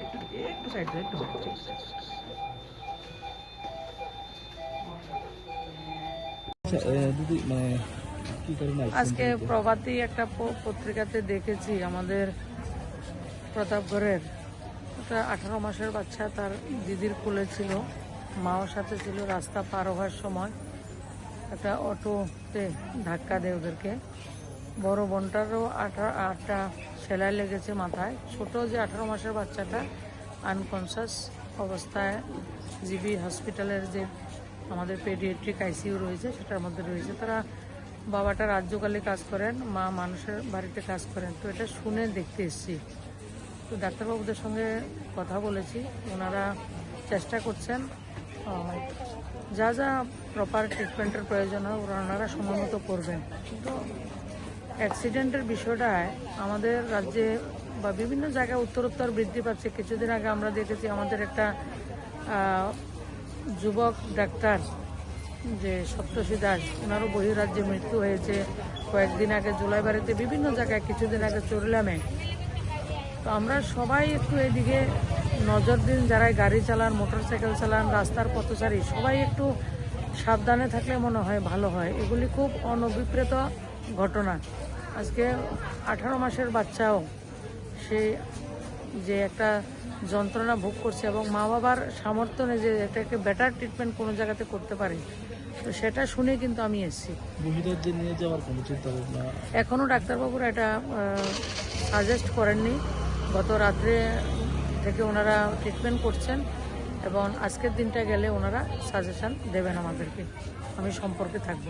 একটু একটু একটু সাইড আজকে প্রভাতী একটা পত্রিকাতে দেখেছি আমাদের প্রতাপগড়ের। একটা আঠারো মাসের বাচ্চা তার দিদির কোলে ছিল মাও সাথে ছিল রাস্তা পার হওয়ার সময়। একটা অটোতে ধাক্কা দেয় ওদেরকে। বড় বোনটারও আঠা আটটা সেলাই লেগেছে মাথায়। ছোট যে আঠারো মাসের বাচ্চাটা আনকনসাস অবস্থায় জিবি হসপিটালের যে আমাদের পেডিয়াট্রিক আইসিইউ রয়েছে, সেটার মধ্যে রয়েছে। তারা বাবাটা রাজ্যকালে কাজ করেন, মা মানুষের বাড়িতে কাজ করেন। তো এটা শুনে দেখতে এসেছি। তো ডাক্তারবাবুদের সঙ্গে কথা বলেছি, ওনারা চেষ্টা করছেন যা যা প্রপার ট্রিটমেন্টের প্রয়োজন হয় ওনারা সময় মতো করবেন। কিন্তু অ্যাক্সিডেন্টের বিষয়টায় আমাদের রাজ্যে বা বিভিন্ন জায়গায় উত্তরোত্তর বৃদ্ধি পাচ্ছে। কিছুদিন আগে আমরা দেখেছি আমাদের একটা যুবক ডাক্তার যে সপ্তষী দাস, ওনারও বহিরাজ্যে মৃত্যু হয়েছে। কয়েকদিন আগে জুলাইবাড়িতে বিভিন্ন জায়গায় কিছুদিন আগে চরলামে তো আমরা সবাই একটু এদিকে নজর দিন যারা গাড়ি চালান মোটর সাইকেল চালান, রাস্তার পথচারী, সবাই একটু সাবধানে থাকলে মনে হয় ভালো হয়। এগুলি খুব অনভিপ্রেত ঘটনা। আজকে আঠারো মাসের বাচ্চাও সে যে একটা যন্ত্রণা ভোগ করছে এবং মা বাবার সামর্থ্য নেই যে এটাকে বেটার ট্রিটমেন্ট কোনো জায়গাতে করতে পারে। তো সেটা শুনে কিন্তু আমি এসেছি। এখনও ডাক্তারবাবুরা এটা সাজেস্ট করেননি। গত রাত্রে থেকে ওনারা ট্রিটমেন্ট করছেন এবং আজকের দিনটা গেলে ওনারা সাজেশন দেবেন আমাদেরকে। আমি সম্পর্কে থাকব।